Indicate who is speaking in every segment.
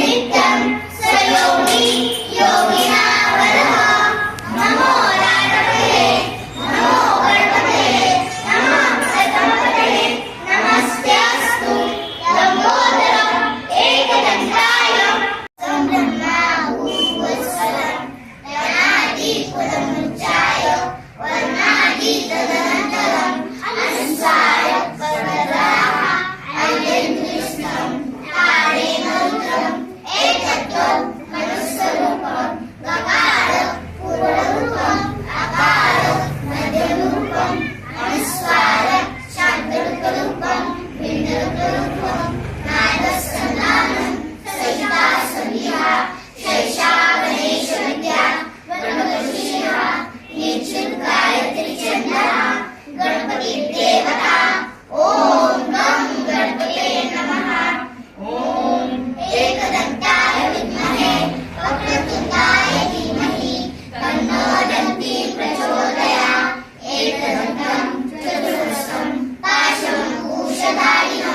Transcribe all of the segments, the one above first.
Speaker 1: Amen. María.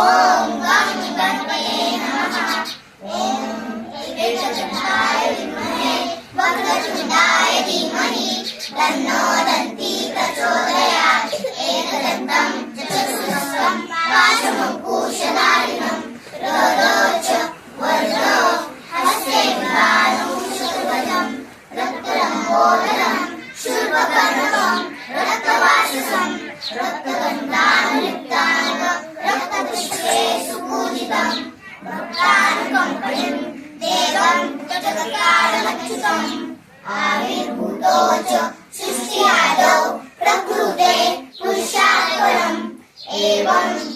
Speaker 1: Om Vishnu Om Om Om Om Om Om Om Om Om Om कंपणिं देवं च चतुर्कारमच्युतं आविर्भूतो च सृष्टिरादौ प्रकृते पुरुषात् परम् एवं